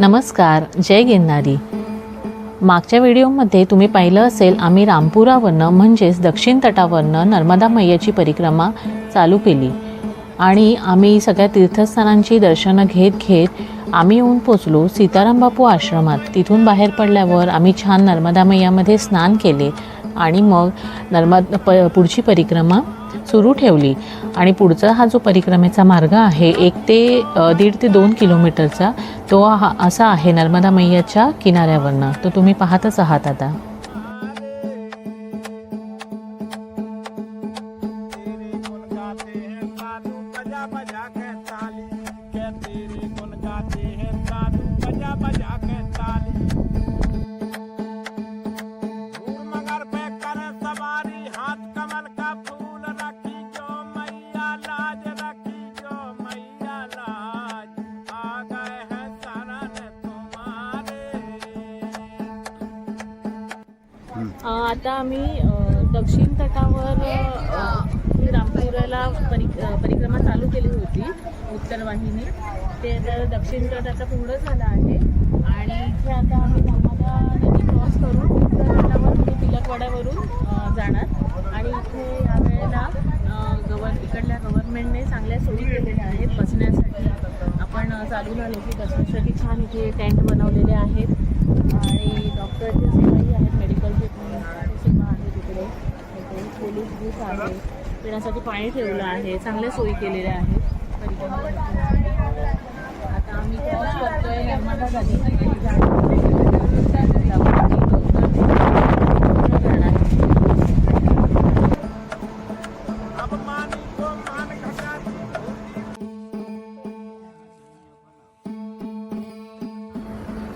नमस्कार जय गिरणारी मागच्या व्हिडिओमध्ये तुम्ही पाहिलं असेल आम्ही रामपुरावरनं म्हणजेच दक्षिण तटावरनं नर्मदा मैयाची परिक्रमा चालू केली. आणि आम्ही सगळ्या तीर्थस्थानांची दर्शनं घेत घेत आम्ही येऊन पोचलो सीताराम बापू आश्रमात. तिथून बाहेर पडल्यावर आम्ही छान नर्मदा मैयामध्ये स्नान केले आणि मग नर्मद प पुढची परिक्रमा सुरू ठेवली. आणि पुढचा हा जो परिक्रमेचा मार्ग आहे एक ते दीड ते दोन किलोमीटरचा तो हा असा आहे नर्मदा मैयाच्या किनाऱ्यावरनं. तो तुम्ही पाहतच आहात आता. आता आम्ही दक्षिण तटावर रामपुराला परि परिक्रमा चालू केली होती उत्तर वाहिनी. ते आता दक्षिण तट आता पूर्ण झालं आहे. आणि इथे आता आम्ही नर्मदा नदी क्रॉस करून उत्तर तटावर म्हणजे तिलकवाड्यावरून जाणार. आणि इथे या वेळेला गवर इकडल्या गव्हर्नमेंटने चांगल्या सोयी केलेल्या आहेत बसण्यासाठी. आपण चालू चालून आलो की बसण्यासाठी छान इथे टेंट बनवलेले आहेत. आणि डॉक्टरचे सेवाही आहेत मेडिकलची सेवा आहे तिकडे इथे पोलीस आहे. पिण्यासाठी पाणी ठेवलं आहे. चांगल्या सोयी केलेल्या आहेत. आता आम्ही क्रॉस करतोय नर्मदा झाली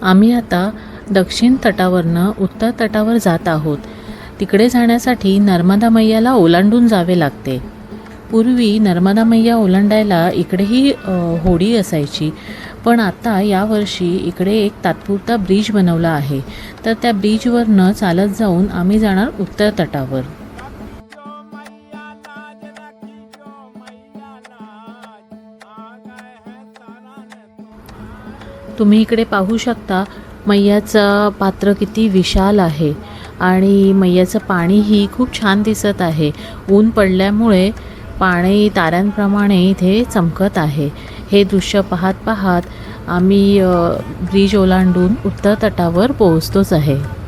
आम्ही आता दक्षिण तटावरनं उत्तर तटावर जात आहोत. तिकडे जाण्यासाठी नर्मदा मैयाला ओलांडून जावे लागते. पूर्वी नर्मदा मैया ओलांडायला इकडेही होडी असायची. पण आता यावर्षी इकडे एक तात्पुरता ब्रिज बनवला आहे. तर त्या ब्रिजवरनं चालत जाऊन आम्ही जाणार उत्तर तटावर. तुम्ही इकडे पाहू शकता मैयाचं पात्र किती विशाल आहे. आणि मैयाचं पाणीही खूप छान दिसत आहे. ऊन पडल्यामुळे पाणी ताऱ्यांप्रमाणे इथे चमकत आहे. हे दृश्य पाहत पाहत आम्ही ब्रिज ओलांडून उत्तर तटावर पोहोचतोच आहे.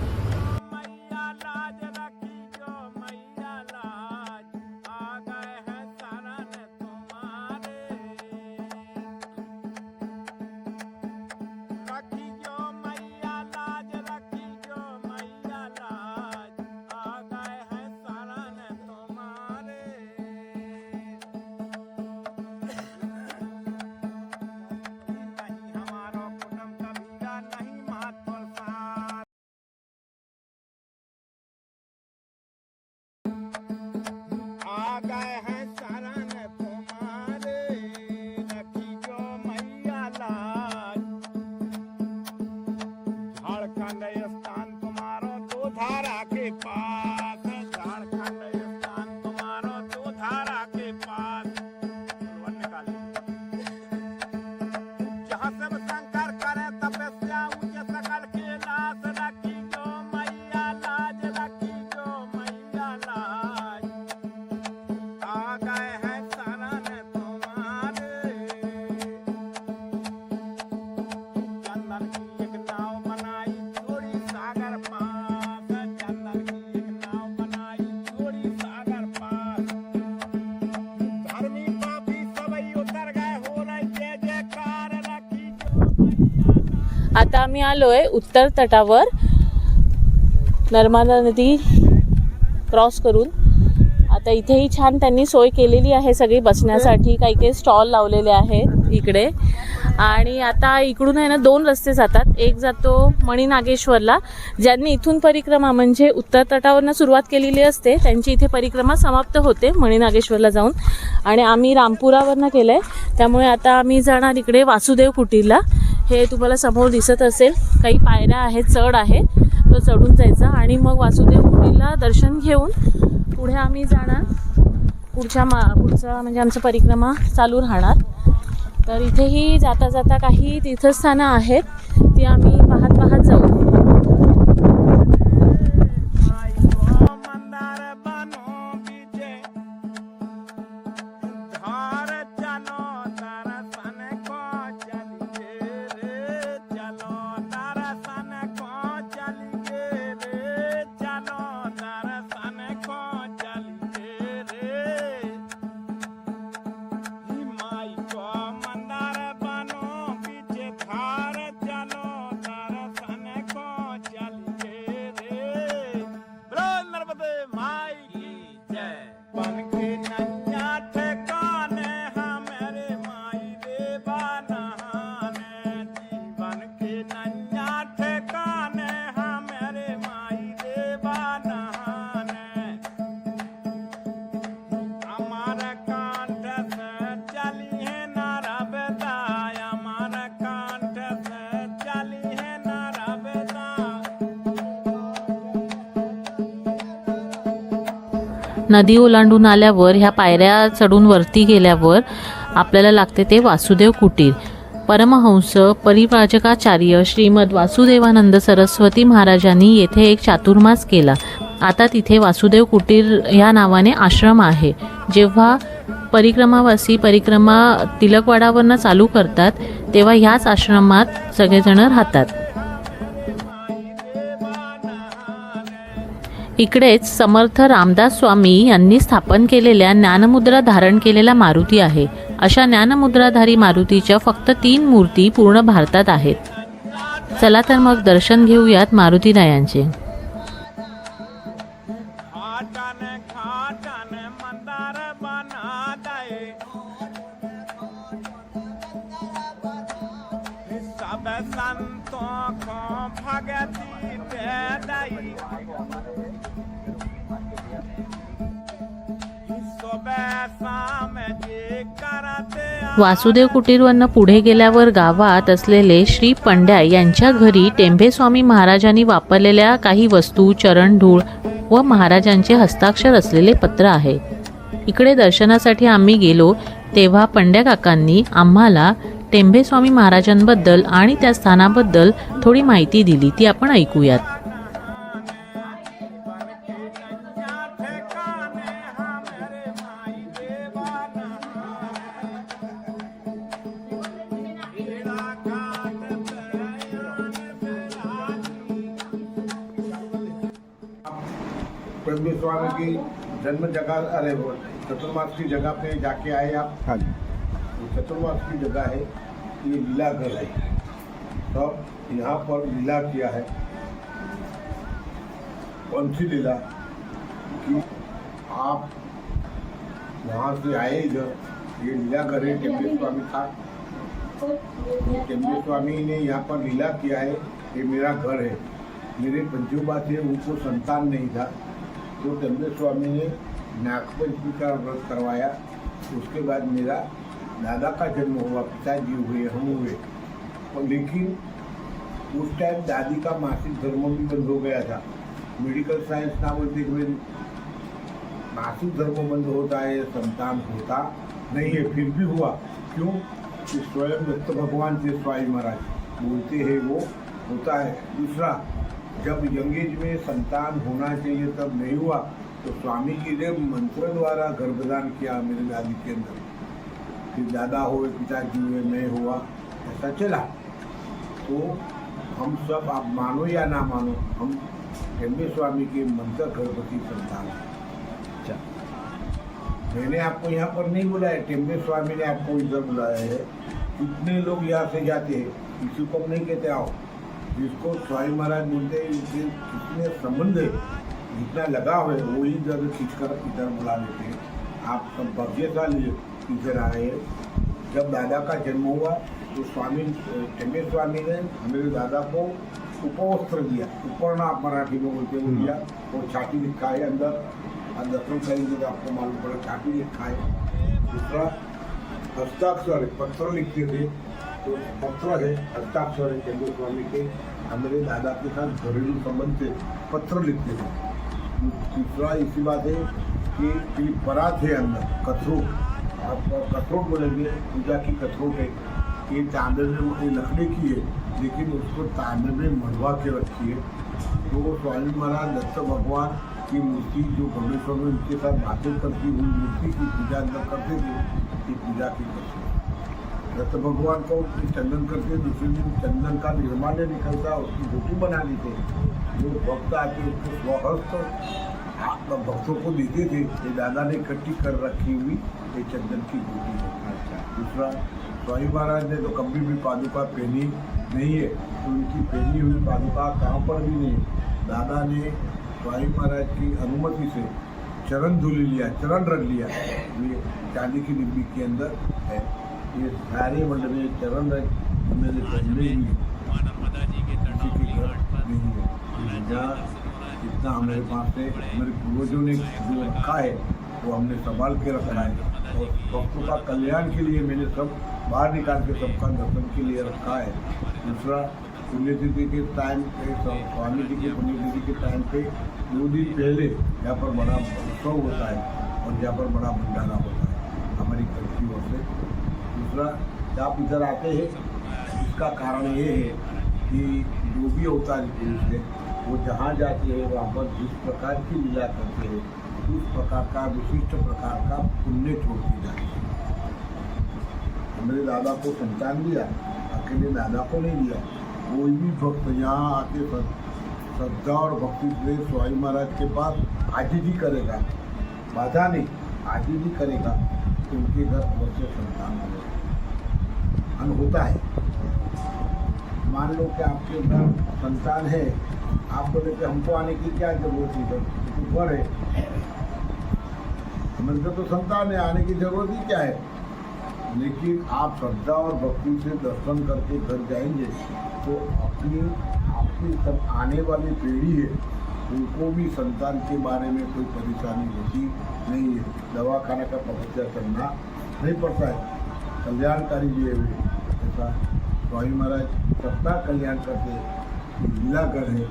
आता आम्ही आहे उत्तर तटावर. नर्मदा नदी क्रॉस करून. आता इथेही छान त्यांनी सोय केलेली आहे सगळी बसण्यासाठी. काही काही स्टॉल लावलेले आहेत इकडे. आणि आता इकडून आहे ना दोन रस्ते जातात. एक जातो मणिनागेश्वरला ज्यांनी इथून परिक्रमा म्हणजे उत्तर तटावरनं सुरुवात केलेली असते त्यांची इथे परिक्रमा समाप्त होते मणिनागेश्वरला जाऊन. आणि आम्ही रामपुरावरनं केलं आहे त्यामुळे आता आम्ही जाणार इकडे वासुदेव कुटीरला. हे तुम्हाला समोर दिसत असेल. काही पायऱ्या आहेत चढ आहे. तो चढून जायचा आणि मग वासुदेव मुलीला दर्शन घेऊन पुढे आम्ही जाणार. पुढच्या मा पुढचा म्हणजे आमचा परिक्रमा चालू राहणार. तर इथेही जाता जाता काही तीर्थस्थानं आहेत. ती आम्ही पाहत पाहत जाऊ. नदी ओलांडून आल्यावर ह्या पायऱ्या चढून वरती गेल्यावर आपल्याला लागते ते वासुदेव कुटीर. परमहंस परिव्राजकाचार्य श्रीमद वासुदेवानंद सरस्वती महाराजांनी येथे एक चातुर्मास केला. आता तिथे वासुदेव कुटीर ह्या नावाने आश्रम आहे. जेव्हा परिक्रमावासी परिक्रमा तिलकवाडावरनं चालू करतात तेव्हा ह्याच आश्रमात सगळेजण राहतात. इकडेच समर्थ रामदास स्वामी यांनी स्थापन केलेल्या ज्ञानमुद्रा धारण केलेला मारुती आहे. अशा ज्ञानमुद्राधारी मारुतीच्या फक्त तीन मूर्ती पूर्ण भारतात आहेत. चला तर मग दर्शन घेऊयात मारुतीरायांचे वासुदेव कुटीरवरनं पुढे गेल्यावर गावात असलेले श्री पंड्या यांच्या घरी टेंभेस्वामी महाराजांनी वापरलेल्या काही वस्तू चरणधूळ व महाराजांचे हस्ताक्षर असलेले पत्र आहे. इकडे दर्शनासाठी आम्ही गेलो तेव्हा पंड्या काकांनी आम्हाला टेंभेस्वामी महाराजांबद्दल आणि त्या स्थानाबद्दल थोडी माहिती दिली ती आपण ऐकूयात. जन्म जगह अरे चतुर्मास की जगह पे जाके आए आप। हाँ जी। चतुर्मास की जगह है ये लीला घर है। तब यहाँ पर लीला किया है। कौन सी लीला? कि आप वहाँ से आए इधर। ये लीला घर है टेम्पे स्वामी था। टेम्पे स्वामी ने यहाँ पर लीला किया है। ये मेरा घर है। मेरे पंचोबा थे उनको संतान नहीं था। तो टेम्पे स्वामी ने नागपंचमी का व्रत करवाया, उसके बाद मेरा दादा का जन्म हुआ, पिताजी हुए, हम हुए। और लेकिन उस टाइम दादी का मासिक धर्म भी बंद हो गया था। मेडिकल साइंस ना बोलते हुए मासिक धर्म बंद होता है, संतान होता नहीं है, फिर भी हुआ। क्यों? स्वयं दत्त भगवान से स्वामी महाराज। बोलते हैं वो, होता है। दूसरा जब यंग एज में संतान होना चाहिए तब नहीं हुआ तो स्वामी जी ने मंत्र द्वारा गर्भदान किया मेरे दादी के अंदर। फिर दादा हुए पिताजी हुए मैं हुआ ऐसा चला। तो हम सब आप मानो या ना मानो हम हेम्बे स्वामी के मंत्र गर्भवती संतान हैं। अच्छा। मैंने आपको यहाँ पर नहीं बुलाया टेम्बे स्वामी ने आपको इधर बुलाया है। कितने लोग यहाँ से जाते हैं किसी को हम नहीं कहते आओ। जिसको स्वामी महाराज बोलते हैं कितने संबंध है? जितना लगाव है वो ही जब कर इधर बुला लेते हैं। आप सब भाग्यशाली इधर आए जब दादा का जन्म हुआ तो स्वामी टेम्बे स्वामी ने मेरे दादा को उपवस्त्र दिया। उपरना आप मराठी में बोलते हैं दिया। और छाती लिखा है अंदर। और दर्शन करेंगे तो आपको मालूम पड़ा छाती लिखा है दूसरा हस्ताक्षर पत्र लिखते थे। तो पत्र है हस्ताक्षर है चंद्र स्वामी के। और मेरे दादा के साथ घरेलू संबंध से पत्र लिखते थे तीसरा इसी बात है कि कि परात है अंदर, कथरू। आप कथरोट बोलेंगे, पूजा की कथरोट है ये तांबे में लकड़ी की है, लेकिन उसको तांबे में मढ़वा के रखी है। तो स्वामी महाराज, दत्त भगवान की मूर्ति, जो भुवनेश्वर में उनके साथ बातें करती हुई मूर्ति की पूजा अंदर करते थे, ये पूजा की कथरोट दत्त भगवान को चंदन करके दूसरे दिन चंदन का निर्माल्य निकलता, उसकी रोटी बना लेते जो भक्त आके उसको स्वहस्त भक्तों को देते थे, ये दादा ने इकट्ठी कर रखी हुई ये चंदन की रोटी है। अच्छा दूसरा, स्वामी महाराज ने तो कभी भी पादुका पहनी नहीं है तो उनकी पहनी हुई पादुका कहाँ पर भी नहीं दादा ने स्वामी महाराज की अनुमति से चरण धुल लिया, चरण रख लिया, ये चांदी की डिब्बी के अंदर है। ये सारे मंडल चरण मेरे पहले इतना हमारे पास है हमारे पूर्वजों ने जो रखा है, वो हमने संभाल के रखा है। और भक्तों का कल्याण के लिए मैंने सब बाहर निकाल के सबका दर्शन के लिए रखा है। दूसरा, पुण्यतिथि के टाइम पे स्वामी जी के पुण्यतिथि के टाइम पे दो दिन पहले यहाँ पर बड़ा उत्सव होता है और यहाँ पर बड़ा भंडारा होता है। हमारी घर की ओर से दूसरा जब आप इधर आते हैं इसका कारण ये है कि जो भी अवतारी पुरुष है वो जहाँ जाते हैं वहाँ पर जिस प्रकार की लीला करते हैं उस प्रकार का विशिष्ट प्रकार का पुण्य छोड़ती जाती है। मेरे दादा को संतान दिया अकेले दादा को नहीं दिया। कोई भी भक्त यहाँ आके श्रद्धा और भक्ति से स्वामी महाराज के पास आजीजी करेगा। बाधा नहीं आजीजी करेगा तो उनके घर से संतान होगा अन होता है मान लो कि आपके घर संतान है। आप बोले कि हमको आने की क्या जरूरत है? ऊपर तो घर है हमारे तो संतान है आने की जरूरत ही क्या है? लेकिन आप श्रद्धा और भक्ति से दर्शन करके घर जाएंगे तो अपनी आपकी सब आने वाली पीढ़ी है। उनको भी संतान के बारे में कोई परेशानी होती नहीं है। दवाखाना का तपस्या करना नहीं पड़ता है। कल्याणकारी भी है वे ऐसा स्वामी महाराज सबका कल्याण करते हैं। ये लीला घर है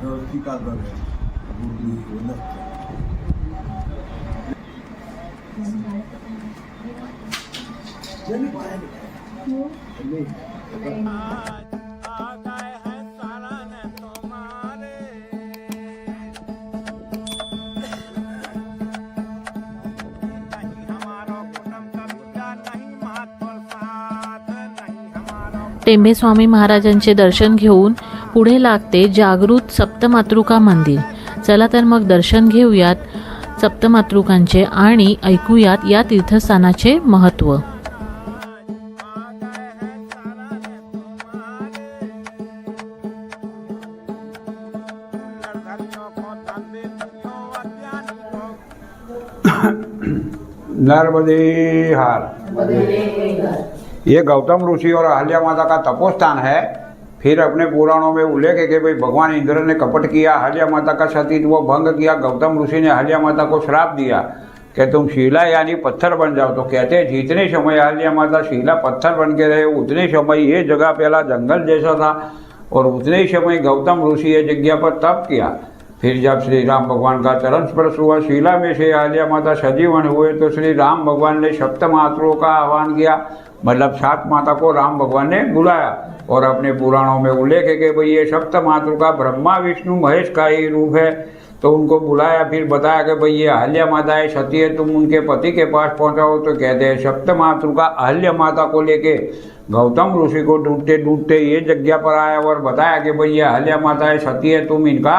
गृहस्थी का घर है। गुरु वनस्थ आज हमारा टेंबे स्वामी महाराजांचे दर्शन घेऊन पुढे लागते जागृत सप्तमातृका मंदिर. चला तर मग दर्शन घेऊयात सप्तमातृकांचे आणि ऐकूयात या तीर्थस्थानाचे महत्त्व. हैं नर्मदे हार. ये गौतम ऋषि और अहल्या माता का तपोस्थान है। फिर अपने पुराणों में उल्लेख है कि भाई भगवान इंद्र ने कपट किया, अहल्या माता का सतीत्व भंग किया, गौतम ऋषि ने अहल्या माता को श्राप दिया कि तुम शिला यानी पत्थर बन जाओ। तो कहते हैं, जितने समय अहल्या माता शिला पत्थर बन के रहे, उतने समय ये जगह पहला जंगल जैसा था और उतने ही समय गौतम ऋषि ये जगह पर तप किया। फिर जब श्री राम भगवान का चरण स्पर्श हुआ, शिला में से आलिया माता सजीवन हुए तो श्री राम भगवान ने सप्त मातरों का आह्वान किया। मतलब सात माता को राम भगवान ने बुलाया और अपने पुराणों में उल्लेख है कि भाई ये सप्त मातृ का ब्रह्मा, विष्णु, महेश का ही रूप है। तो उनको बुलाया, फिर बताया कि भाई ये अहल्या माता है, सती है, तुम उनके पति के पास पहुंचाओ। तो कहते हैं, सप्त मातृ का अहल्या माता को लेके गौतम ऋषि को ढूंढते ढूंढते ये जगह पर आया और बताया कि भाई ये अहल्या माता है, सती है, तुम इनका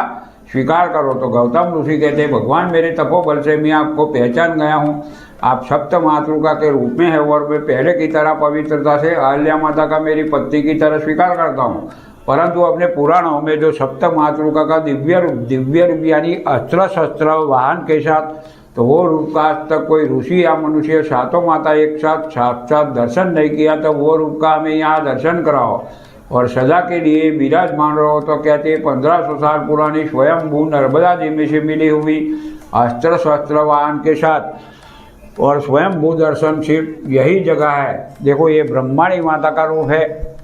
स्वीकार करो तो गौतम ऋषि कहते हैं भगवान, मेरे तपोबल से मैं आपको पहचान गया हूँ। आप सप्त मातृका के रूप में है और मैं पहले की तरह पवित्रता से अहल्या माता का मेरी पत्नी की तरह स्वीकार करता हूँ। परंतु अपने पुराणों में जो सप्त मातृका का दिव्य रूप दिव्य रूप यानी अस्त्र शस्त्र वाहन के साथ तो वो रूप का आज तक कोई ऋषि या मनुष्य सातों माता एक साथ साक्षात दर्शन नहीं किया तो वो रूप का हमें यहाँ दर्शन कराओ। और सजा के लिए विराजमान रहो तो कहते पंद्रह सौ साल पुरानी स्वयंभू नर्मदा जी में से मिली हुई अस्त्र शस्त्र वाहन के साथ। और स्वयंभू दर्शन सिर्फ़ यही जगह है। देखो, ये ब्रह्माणी माता का रूप है।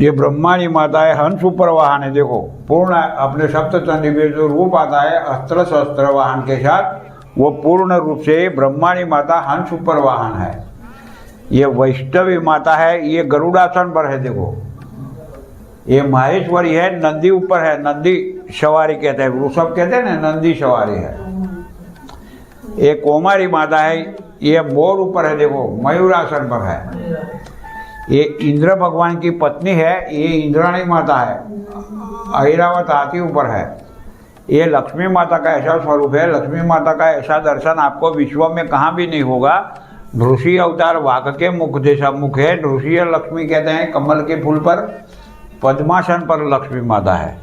ये ब्रह्माणी माता है, हंस ऊपर वाहन है, देखो। पूर्ण अपने सप्त चंडी में जो रूप आता है अस्त्र शस्त्र वाहन के साथ, वो पूर्ण रूप से ब्रह्माणी माता हंस ऊपर वाहन है। ये वैष्णवी माता है, ये गरुड़ासन पर है, देखो। ये माहेश्वरी है, नंदी ऊपर है, नंदी सवारी कहते हैं वृषभ कहते हैं ना, नंदी सवारी है। ये कोमारी माता है, ये मोर ऊपर है, देखो, मयूरासन पर है। ये इंद्र भगवान की पत्नी है, ये इंद्राणी माता है ऐरावत हाथी ऊपर है। ये लक्ष्मी माता का ऐसा स्वरूप है, लक्ष्मी माता का ऐसा दर्शन आपको विश्व में कहाँ भी नहीं होगा नृषि अवतार वाक के मुख जैसा मुख है। नृषि लक्ष्मी कहते हैं, कमल के फूल पर, पद्मासन पर लक्ष्मी माता है।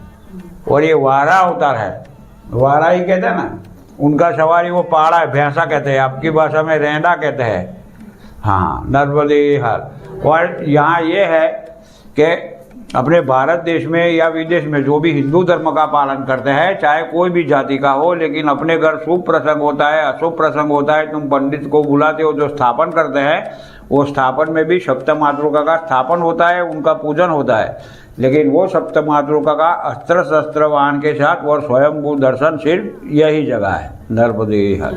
और ये वारा अवतार है। वारा ही कहते हैं ना, उनका सवारी वो पहाड़ा है, भैंसा कहते हैं, आपकी भाषा में रेंडा कहते हैं। हाँ नर्मदे हर। और यहाँ ये है कि अपने भारत देश में या विदेश में जो भी हिंदू धर्म का पालन करते हैं, चाहे कोई भी जाति का हो, लेकिन अपने घर शुभ प्रसंग होता है, अशुभ प्रसंग होता है, तुम पंडित को बुलाते हो, जो स्थापन करते हैं, वो स्थापन में भी सप्त मातृका का स्थापन होता है, उनका पूजन होता है। लेकिन वो सप्त मातृका का अस्त्र शस्त्र वाहन के साथ और स्वयंभू दर्शन सिर्फ़ यही जगह है नर्मदे हर।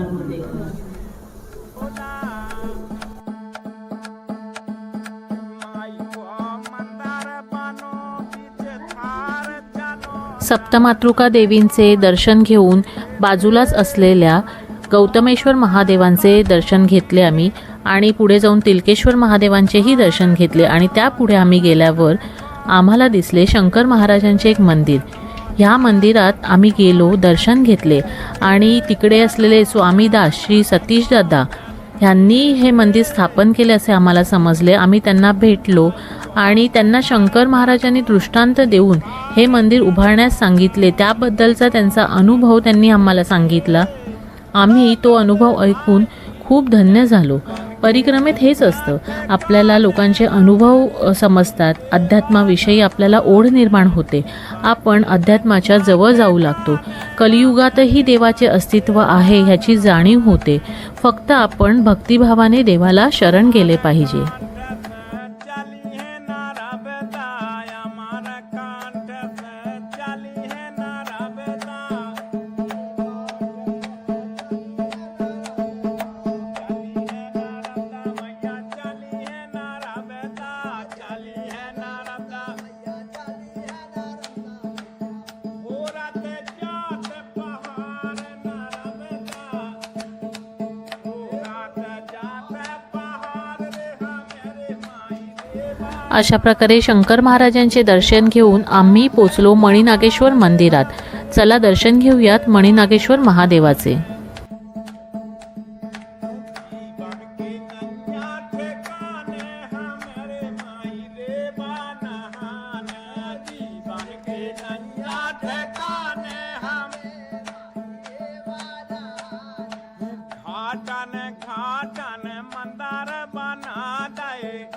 सप्तमातृका देवींचे दर्शन घेऊन बाजूलाच असलेल्या गौतमेश्वर महादेवांचे दर्शन घेतले आम्ही आणि पुढे जाऊन तिलकेश्वर महादेवांचेही दर्शन घेतले. आणि त्यापुढे आम्ही गेल्यावर आम्हाला दिसले शंकर महाराजांचे एक मंदिर. ह्या मंदिरात आम्ही गेलो दर्शन घेतले आणि तिकडे असलेले स्वामीदास श्री सतीश दादा ह्यांनी हे मंदिर स्थापन केले असे आम्हाला समजले. आम्ही त्यांना भेटलो आणि त्यांना शंकर महाराजांनी दृष्टांत देऊन हे मंदिर उभारण्यास सांगितले. त्याबद्दलचा त्यांचा अनुभव त्यांनी आम्हाला सांगितला. आम्ही तो अनुभव ऐकून खूप धन्य झालो. परिक्रमेत हेच असतं. आपल्याला लोकांचे अनुभव समजतात. अध्यात्माविषयी आपल्याला ओढ निर्माण होते. आपण अध्यात्माच्या जवळ जाऊ लागतो. कलियुगातही देवाचे अस्तित्व आहे ह्याची जाणीव होते. फक्त आपण भक्तिभावाने देवाला शरण गेले पाहिजे. अशा प्रकारे शंकर महाराजांचे दर्शन घेऊन आम्ही पोचलो मणिनागेश्वर मंदिरात. चला दर्शन घेऊयात मणिनागेश्वर महादेवाचे. घाटन घाटन मंदार बना दे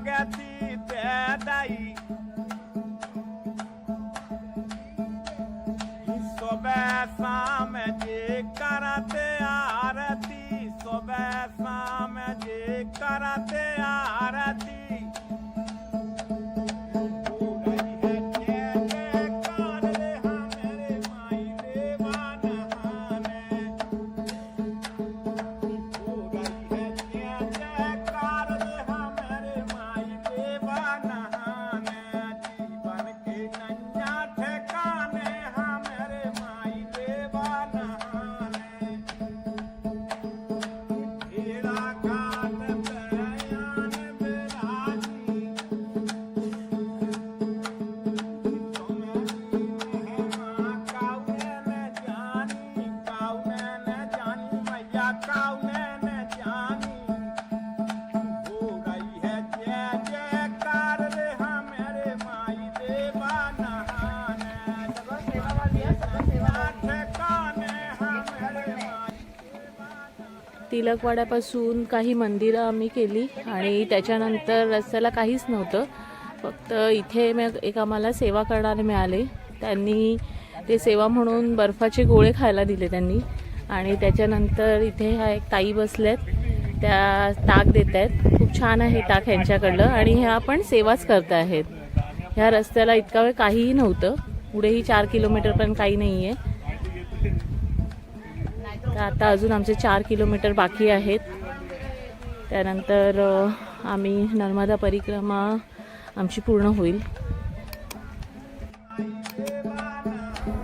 भगती दे तिलकवाड्यापासून काही मंदिरं आम्ही केली आणि त्याच्यानंतर रस्त्याला काहीच नव्हतं. फक्त इथे मग एक आम्हाला सेवा करणारे मिळाले. त्यांनी ते सेवा म्हणून बर्फाचे गोळे खायला दिले त्यांनी. आणि त्याच्यानंतर इथे ह्या एक ताई बसल्यात त्या ताक देत आहेत खूप छान आहे ताक ह्यांच्याकडलं आणि ह्या पण सेवाच करत आहेत ह्या रस्त्याला इतका वेळ काहीही नव्हतं. पुढेही चार किलोमीटरपर्यंत काही नाही आहे तर आता अजून आमचे चार किलोमीटर बाकी आहेत. त्यानंतर आम्ही नर्मदा परिक्रमा आमची पूर्ण होईल.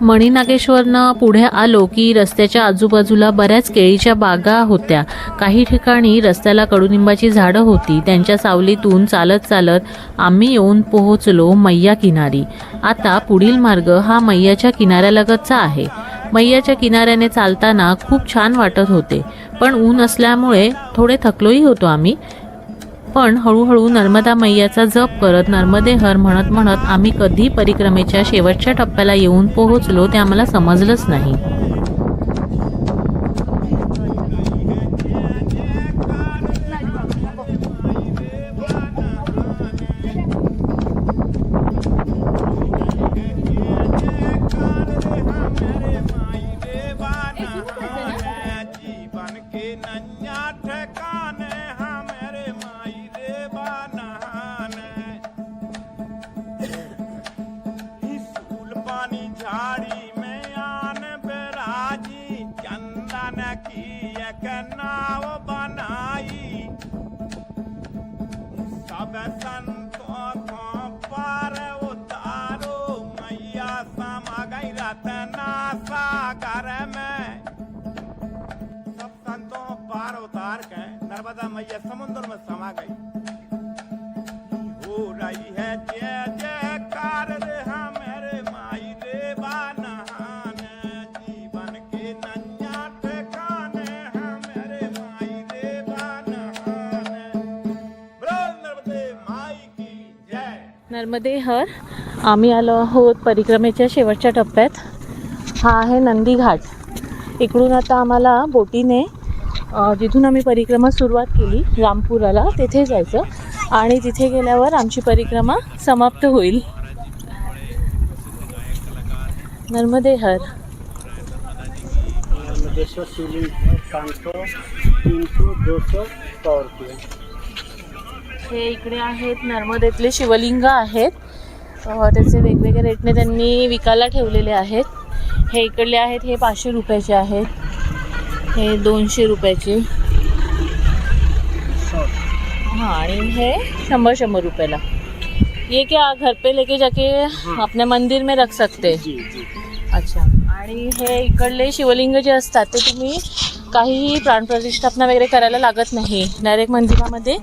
मणिनागेश्वरनं पुढे आलो की रस्त्याच्या आजूबाजूला बऱ्याच केळीच्या बागा होत्या. काही ठिकाणी रस्त्याला कडुनिंबाची झाडं होती. त्यांच्या सावलीतून चालत चालत आम्ही येऊन पोहोचलो मैया किनारी. आता पुढील मार्ग हा मैयाच्या किनाऱ्यालगतचा आहे. मैयाच्या किनाऱ्याने चालताना खूप छान वाटत होते. पण ऊन असल्यामुळे थोडे थकलोही होतो आम्ही. पण हळूहळू नर्मदा मैयाचा जप करत नर्मदे हर म्हणत म्हणत आम्ही कधी परिक्रमेच्या शेवटच्या टप्प्याला येऊन पोहोचलो ते आम्हाला समजलंच नाही. नर्मदे हर आम्ही आलो आहोत परिक्रमेच्या शेवटच्या टप्प्यात. हा आहे नंदी घाट. इकडून आता आम्हाला बोटीने जिथून आम्ही परिक्रमा सुरुवात केली रामपुराला तेथे जायचं. आणि तिथे गेल्यावर आमची परिक्रमा समाप्त होईल. नर्मदे हर. नर्मदेश्वर शिवलिंग तीन सौ दो सौ सौ रुपये हे इकडे आहेत नर्मदेतले शिवलिंग आहेत. त्याचे वेगवेगळ्या रेटने त्यांनी विकायला ठेवलेले आहेत. हे इकडले आहेत हे पाचशे रुपयाचे आहेत. हे दोनशे रुपयाचे. हाँ आणि हे शंभर शंभर रुपयाला. ये क्या घर पे लेके जाके अपने मंदिर में रख सकते? जी जी. अच्छा. आणि हे इकडले शिवलिंग जे असतात ते तुम्ही काहीही प्राणप्रतिष्ठापना वगैरे करायला लागत नाही. डायरेक्ट मंदिरामध्ये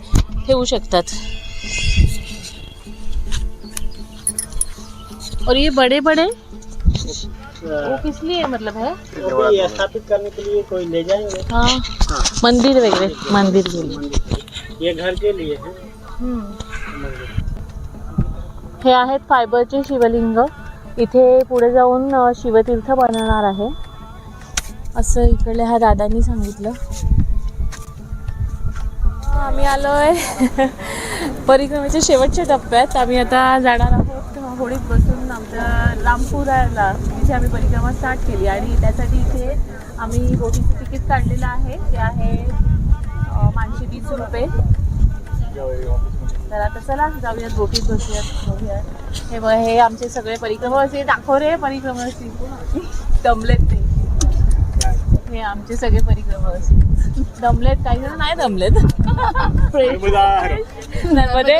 ठेवू शकतात. और ये बड़े बड़े वो किस लिए मतलब है? स्थापित करने के लिए कोई ले जाएंगे? हाँ। हाँ। मंदिर वगैरे मंदिर के लिए। ये घर के लिए है। हे आहेत फायबरचे शिवलिंग. इथे पुढे जाऊन शिवतीर्थ बनणार आहे. असं इकडल्या ह्या दादांनी सांगितलं. आम्ही आहे परिक्रमेच्या शेवटच्या टप्प्यात आम्ही आता जाणार आहोत होडीत बसून आमच्या लांबपुराला जिथे आम्ही परिक्रमा स्टार्ट केली. आणि त्यासाठी इथे आम्ही बोटीचं तिकीट काढलेलं आहे. ते आहे माणशे वीस रुपये. तर आता चला जाऊयात बोटीत बसूयात बघूयात. हे हे आमचे सगळे परिक्रमावासी दाखव रे परिक्रमावासी दमलेत ते. हे आमचे सगळे परिक्रमावासी दमलेत काही जण नाही दमलेत. नर्मदे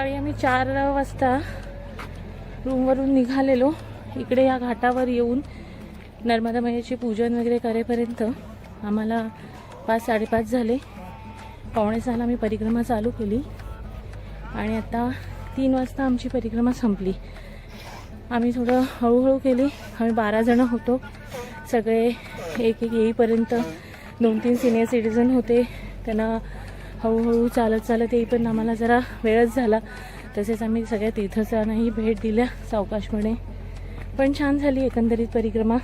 सकाळी आम्ही चार वाजता रूमवरून निघालेलो. इकडे या घाटावर येऊन नर्मदा मैयाचे पूजन वगैरे करेपर्यंत आम्हाला पाच साडेपाच झाले. पावणे सहाला आम्ही परिक्रमा चालू केली. आणि आता तीन वाजता आमची परिक्रमा संपली. आम्ही थोडं हळूहळू केली. आम्ही बारा जणं होतो. सगळे एक एक येईपर्यंत दोन तीन सिनियर सिटीजन होते. त्यांना हळूहळू चालत चालत येईपर्यंत आम्हाला जरा वेळच झाला. तसेच आम्ही सगळ्या तीर्थस्थानाही भेट दिल्या सावकाशपणे पण छान झाली एकंदरीत परिक्रमा.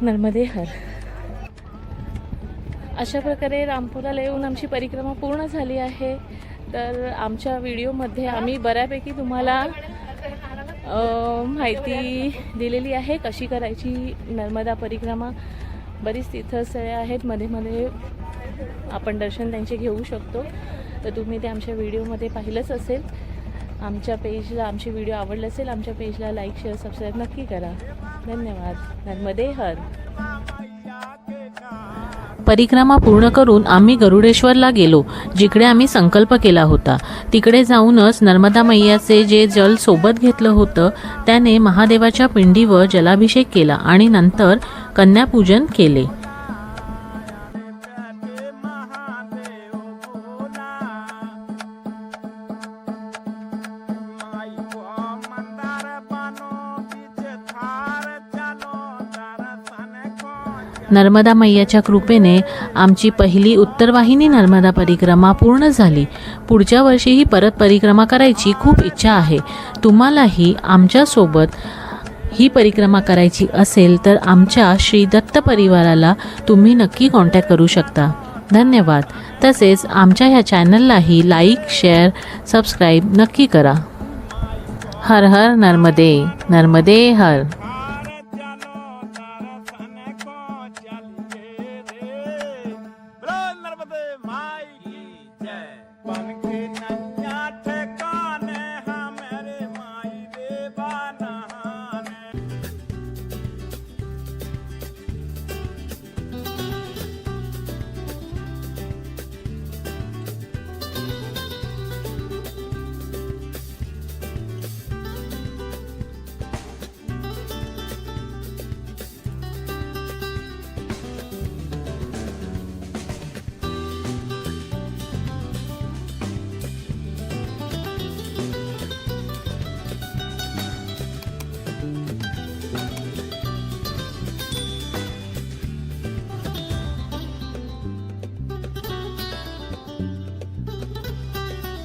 नर्मदे हर. अशा प्रकारे रामपुराला येऊन आमची परिक्रमा पूर्ण झाली आहे. तर आमच्या व्हिडिओमध्ये आम्ही बऱ्यापैकी तुम्हाला माहिती दिलेली आहे कशी करायची नर्मदा परिक्रमा. बरीच तीर्थस्थळे आहेत मध्ये मध्ये आपण दर्शन त्यांचे घेऊ शकतो. तर तुम्ही ते आमच्या व्हिडिओमध्ये पाहिलंच असेल. आमच्या पेजला आमचे व्हिडिओ आवडले असेल आमच्या पेजला लाईक शेअर सबस्क्राईब नक्की करा. धन्यवाद. नर्मदे हर. परिक्रमा पूर्ण करून आम्ही गरुडेश्वरला गेलो जिकडे आम्ही संकल्प केला होता. तिकडे जाऊनच नर्मदा मैयाचे जे जल सोबत घेतलं होतं त्याने महादेवाच्या पिंडीवर जलाभिषेक केला आणि नंतर कन्यापूजन केले. नर्मदा मैयाच्या कृपेने आमची पहिली उत्तरवाहिनी नर्मदा परिक्रमा पूर्ण झाली. पुढच्या वर्षीही परत परिक्रमा करायची खूप इच्छा आहे. तुम्हालाही आमच्यासोबत ही परिक्रमा करायची असेल तर आमच्या श्री दत्त परिवाराला तुम्ही नक्की कॉन्टॅक्ट करू शकता. धन्यवाद. तसेच आमच्या ह्या चॅनललाही लाईक शेअर सबस्क्राईब नक्की करा. हर हर नर्मदे नर्मदे हर.